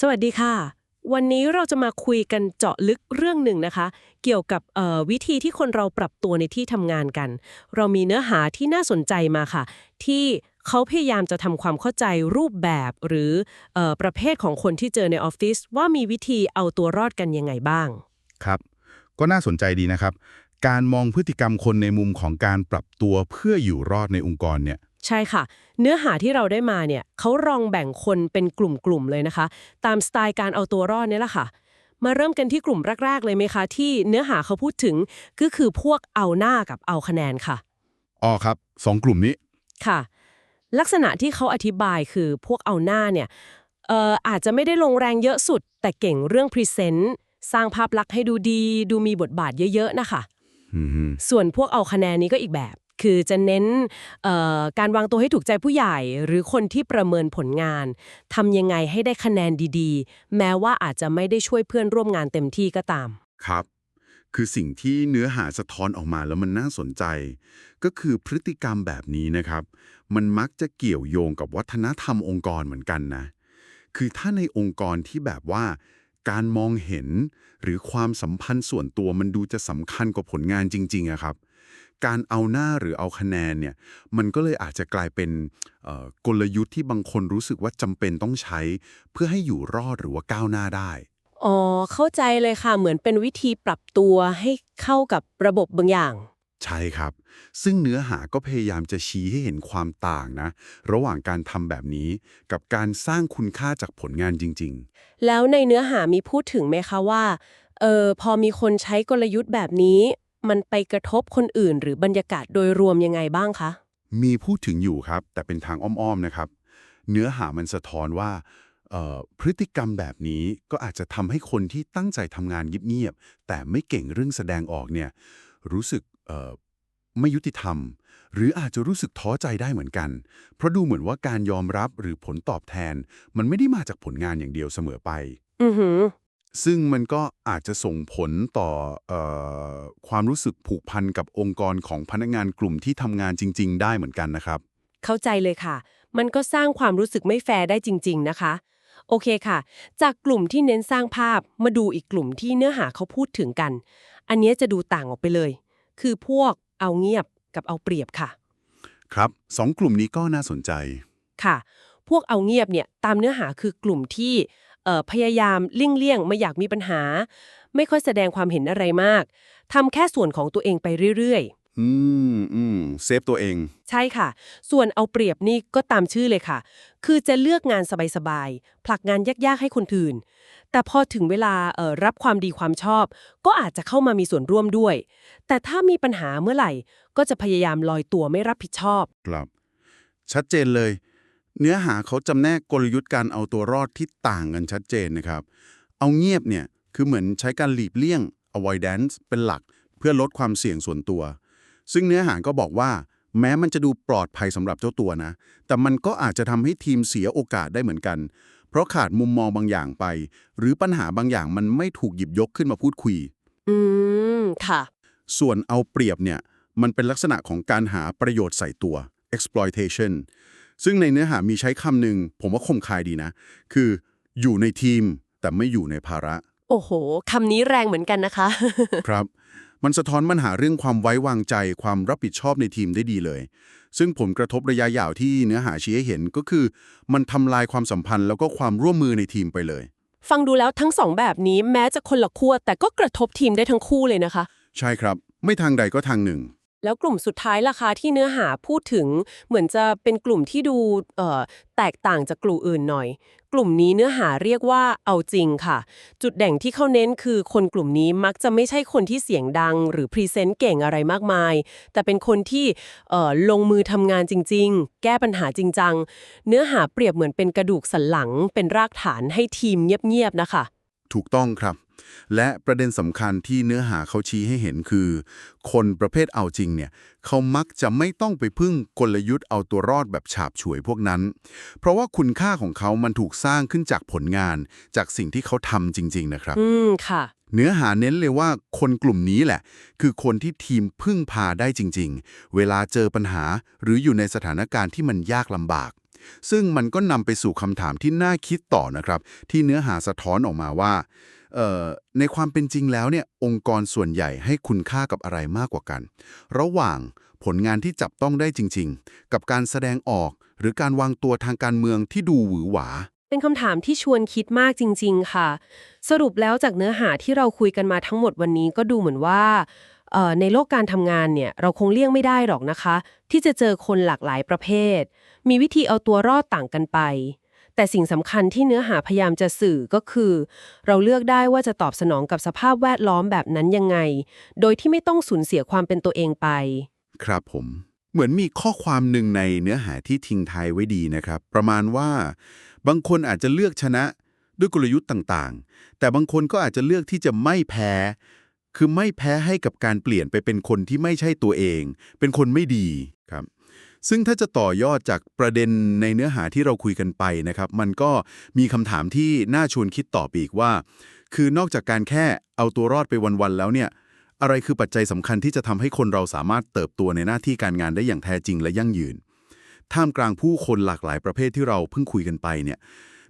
สวัสดีค่ะ วันนี้เราจะมาคุยกันเจาะลึกเรื่องหนึ่งนะคะ เกี่ยวกับวิธีที่คนเราปรับตัวในที่ทำงานกัน เรามีเนื้อหาที่น่าสนใจมาค่ะ ที่เขาพยายามจะทำความเข้าใจรูปแบบหรืออประเภทของคนที่เจอในออฟฟิศว่ามีวิธีเอาตัวรอดกันยังไงบ้าง ครับ ก็น่าสนใจดีนะครับ การมองพฤติกรรมคนในมุมของการปรับตัวเพื่ออยู่รอดในองค์กรเนี่ย ใช่ค่ะ เนื้อหาที่เราได้มาเนี่ยเขาลองแบ่งคนเป็นกลุ่มๆเลยนะคะ ตามสไตล์การเอาตัวรอดเนี่ยแหละค่ะ มาเริ่มกันที่กลุ่มแรก ๆ เลยไหมคะ ที่เนื้อหาเขาพูดถึงก็คือพวกเอาหน้ากับเอาคะแนนค่ะอ๋อครับสองกลุ่มนี้ค่ะ ลักษณะที่เขาอธิบายคือพวกเอาหน้าเนี่ยเอ่ออาจจะไม่ได้ลงแรงเยอะสุด แต่เก่งเรื่องพรีเซนต์สร้างภาพลักษณ์ให้ดูดี ดูมีบทบาทเยอะๆนะคะอืมฮึส่วนพวกเอาคะแนนนี้ก็อีกแบบ คือจะเน้นการวางตัวให้ถูกใจผู้ใหญ่ หรือคนที่ประเมินผลงานทำยังไงให้ได้คะแนนดีๆ แม้ว่าอาจจะไม่ได้ช่วยเพื่อนร่วมงานเต็มที่ก็ตาม ครับ คือสิ่งที่เนื้อหาสะท้อนออกมาแล้วมันน่าสนใจ ก็คือพฤติกรรมแบบนี้นะครับ มันมักจะเกี่ยวโยงกับวัฒนธรรมองค์กรเหมือนกันนะ คือถ้าในองค์กรที่แบบว่าการมองเห็นหรือความสัมพันธ์ส่วนตัวมันดูจะสำคัญกว่าผลงานจริงๆอะครับ การเอาหน้าหรือเอาคะแนนเนี่ยมันก็เลยอาจจะกลายเป็นเอ่อกลยุทธ์ที่บางคนรู้สึกว่าจำเป็นต้องใช้ เพื่อให้อยู่รอดหรือว่าก้าวหน้าได้อ๋อเข้าใจเลยค่ะเหมือนเป็นวิธีปรับตัวให้เข้ากับระบบบางอย่าง ใช่ครับ ซึ่งเนื้อหาก็พยายามจะชี้ให้เห็นความต่างนะ ระหว่างการทำแบบนี้กับการสร้างคุณค่าจากผลงานจริงแล้วในเนื้อหามีพูดถึงไหมคะว่าเออพอมีคนใช้กลยุทธ์แบบนี้ มันไปกระทบคนอื่น หรือบรรยากาศโดยรวมยังไงบ้างคะๆมีพูดถึงอยู่ครับ แต่เป็นทางอ้อมๆนะครับ เนื้อหามันสะท้อนว่าเอ่อพฤติกรรมแบบนี้ก็อาจจะทำให้คนที่ตั้งใจทำงานเงียบๆแต่ไม่เก่งเรื่องแสดงออกเนี่ยรู้สึกเอ่อไม่ยุติธรรม หรืออาจจะรู้สึกท้อใจได้เหมือนกัน เพราะดูเหมือนว่าการยอมรับหรือผลตอบแทน มันไม่ได้มาจากผลงานอย่างเดียวเสมอไป อือหือ ซึ่งมันก็อาจจะส่งผลต่อเออความรู้สึกผูกพันกับองค์กรของพนักงานกลุ่มที่ทำงานจริง ๆ ได้เหมือนกันนะครับ เข้าใจเลยค่ะ มันก็สร้างความรู้สึกไม่แฟร์ได้จริง ๆ นะคะ โอเคค่ะ จากกลุ่มที่เน้นสร้างภาพมาดูอีกกลุ่มที่เนื้อหาเขาพูดถึงกัน อันเนี้ยจะดูต่างออกไปเลย คือพวกเอาเงียบกับเอาเปรียบค่ะ ครับสองกลุ่มนี้ก็น่าสนใจค่ะ พวกเอาเงียบเนี่ยตามเนื้อหาคือกลุ่มที่เอ่อ พยายามเลี่ยงเลี่ยงๆไม่อยากมีปัญหา ไม่ค่อยแสดงความเห็นอะไรมากทำแค่ส่วนของตัวเองไปเรื่อยอืมอืมเซฟตัวเองๆใช่ค่ะ ส่วนเอาเปรียบนี่ก็ตามชื่อเลยค่ะ คือจะเลือกงานสบายๆผลักงานยากๆให้คนอื่น แต่พอถึงเวลาเอ่อรับความดีความชอบ ก็อาจจะเข้ามามีส่วนร่วมด้วย แต่ถ้ามีปัญหาเมื่อไหร่ ก็จะพยายามลอยตัวไม่รับผิดชอบ ครับ ชัดเจนเลย เนื้อหาเขาจำแนกกลยุทธ์การเอาตัวรอดที่ต่างกันชัดเจนนะครับ เอาเงียบเนี่ยคือเหมือนใช้การหลีกเลี่ยง avoidance เป็นหลัก เพื่อลดความเสี่ยงส่วนตัว ซึ่งเนื้อหาก็บอกว่า แม้มันจะดูปลอดภัยสำหรับเจ้าตัวนะ แต่มันก็อาจจะทำให้ทีมเสียโอกาสได้เหมือนกัน เพราะขาดมุมมองบางอย่างไป หรือปัญหาบางอย่างมันไม่ถูกหยิบยกขึ้นมาพูดคุย อืม ค่ะ ส่วนเอาเปรียบเนี่ย มันเป็นลักษณะของการหาประโยชน์ใส่ตัว exploitation ซึ่งในเนื้อหามีใช้คำหนึ่งผมว่าคมคายดีนะ คืออยู่ในทีมแต่ไม่อยู่ในภาระ โอ้โหคำนี้แรงเหมือนกันนะคะ ครับ มันสะท้อนปัญหาเรื่องความไว้วางใจความรับผิดชอบในทีมได้ดีเลย ซึ่งผลกระทบระยะยาวที่เนื้อหาชี้ให้เห็นก็คือ มันทำลายความสัมพันธ์แล้วก็ความร่วมมือในทีมไปเลย ฟังดูแล้วทั้งสองแบบนี้แม้จะคนละขั้วแต่ก็กระทบทีมได้ทั้งคู่เลยนะคะ ใช่ครับ ไม่ทางใดก็ทางหนึ่ง แล้วกลุ่มสุดท้ายล่ะคะที่เนื้อหาพูดถึงเหมือนจะเป็นกลุ่มที่ดูแตกต่างจากกลุ่มอื่นหน่อย กลุ่มนี้เนื้อหาเรียกว่าเอาจริงค่ะ จุดเด่นที่เขาเน้นคือคนกลุ่มนี้มักจะไม่ใช่คนที่เสียงดัง หรือพรีเซนต์เก่งอะไรมากมาย แต่เป็นคนที่ลงมือทำงานจริง ๆ แก้ปัญหาจริงจังเนื้อหาเปรียบเหมือนเป็นกระดูกสันหลัง เป็นรากฐานให้ทีมเงียบๆนะคะ ถูกต้องครับ และประเด็นสำคัญที่เนื้อหาเขาชี้ให้เห็นคือ คนประเภทเอาจริงเนี่ยเขามักจะไม่ต้องไปพึ่งกลยุทธ์เอาตัวรอดแบบฉาบฉวยพวกนั้น เพราะว่าคุณค่าของเขามันถูกสร้างขึ้นจากผลงาน จากสิ่งที่เขาทำจริง ๆ นะครับ อืมค่ะเนื้อหาเน้นเลยว่าคนกลุ่มนี้แหละ คือคนที่ทีมพึ่งพาได้จริง ๆ เวลาเจอปัญหาหรืออยู่ในสถานการณ์ที่มันยากลำบาก ซึ่งมันก็นำไปสู่คำถามที่น่าคิดต่อนะครับ ที่เนื้อหาสะท้อนออกมาว่าเอ่อ ในความเป็นจริงแล้วเนี่ยองค์กรส่วนใหญ่ให้คุณค่ากับอะไรมากกว่ากัน ระหว่างผลงานที่จับต้องได้จริง ๆ กับการแสดงออก หรือการวางตัวทางการเมืองที่ดูหวือหวา เป็นคำถามที่ชวนคิดมากจริง ๆ ค่ะ สรุปแล้วจากเนื้อหาที่เราคุยกันมาทั้งหมดวันนี้ก็ดูเหมือนว่าในโลกการทำงานเนี่ยเราคงเลี่ยงไม่ได้หรอกนะคะ ที่จะเจอคนหลากหลายประเภท มีวิธีเอาตัวรอดต่างกันไป แต่สิ่งสำคัญที่เนื้อหาพยายามจะสื่อก็คือ เราเลือกได้ว่าจะตอบสนองกับสภาพแวดล้อมแบบนั้นยังไง โดยที่ไม่ต้องสูญเสียความเป็นตัวเองไป ครับผม เหมือนมีข้อความหนึ่งในเนื้อหาที่ทิ้งทายไว้ดีนะครับ ประมาณว่า บางคนอาจจะเลือกชนะด้วยกลยุทธ์ต่างๆ แต่บางคนก็อาจจะเลือกที่จะไม่แพ้ คือไม่แพ้ให้กับการเปลี่ยนไปเป็นคนที่ไม่ใช่ตัวเอง เป็นคนไม่ดีครับ ซึ่งถ้าจะต่อยอดจากประเด็นในเนื้อหาที่เราคุยกันไปนะครับ มันก็มีคำถามที่น่าชวนคิดต่อไปอีกว่า คือนอกจากการแค่เอาตัวรอดไปวันๆแล้วเนี่ย อะไรคือปัจจัยสำคัญที่จะทำให้คนเราสามารถเติบโตในหน้าที่การงานได้อย่างแท้จริงและยั่งยืน ท่ามกลางผู้คนหลากหลายประเภทที่เราเพิ่งคุยกันไปเนี่ย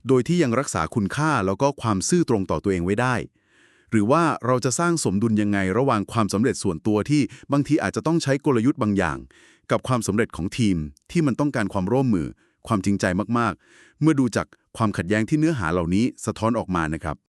โดยที่ยังรักษาคุณค่าแล้วก็ความซื่อตรงต่อตัวเองไว้ได้หรือว่าเราจะสร้างสมดุลยังไงระหว่างความสำเร็จส่วนตัวที่บางทีอาจจะต้องใช้กลยุทธ์บางอย่าง กับความสำเร็จของทีมที่มันต้องการความร่วมมือ ความจริงใจมากๆ เมื่อดูจากความขัดแย้งที่เนื้อหาเหล่านี้สะท้อนออกมานะครับ